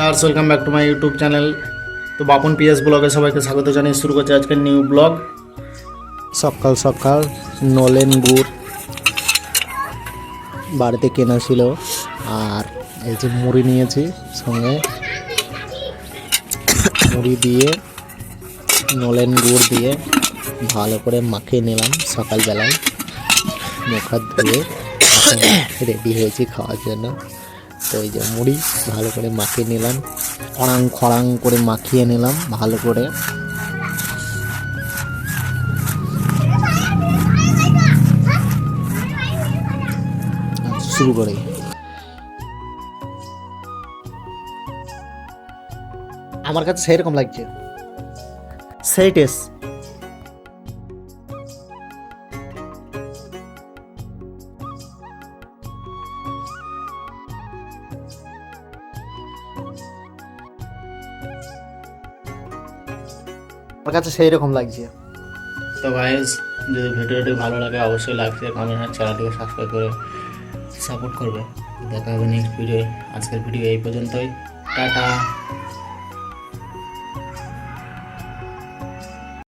R welcome back to my YouTube channel তো Bapan PS ব্লগে সবাইকে স্বাগত জানিয়ে শুরু করছে আজকের নিউ ব্লগ সকাল সকাল, নলেন গুড়, বাড়িতে কেনা ছিল। আর এই যে মুড়ি নিয়েছি সঙ্গে। মুড়ি দিয়ে, নলেন গুড় দিয়ে ভালো করে মাখিয়ে নিলাম সকালবেলায়। মুখ হাত ধুয়ে রেডি হয়েছি খাওয়ার জন্য। তো এই যে মুড়ি, ভালো করে মাখিয়ে নিলাম। খড়াং খড়াং করে মাখিয়ে নিলাম, ভালো করে। শুরু করে। আমার কাছে সেই রকম লাগছে। সেই টেস্ট আমার কাছে সেই রকম লাগছে। তো গাইজ যদি ভিডিওটি ভালো লাগে, অবশ্যই লাইক শেয়ার কমেন্ট আর চ্যানেলটিকে সাবস্ক্রাইব করে সাপোর্ট করবে। দেখা হবে নেক্সট ভিডিও আজকের ভিডিও এই পর্যন্তই। টাটা।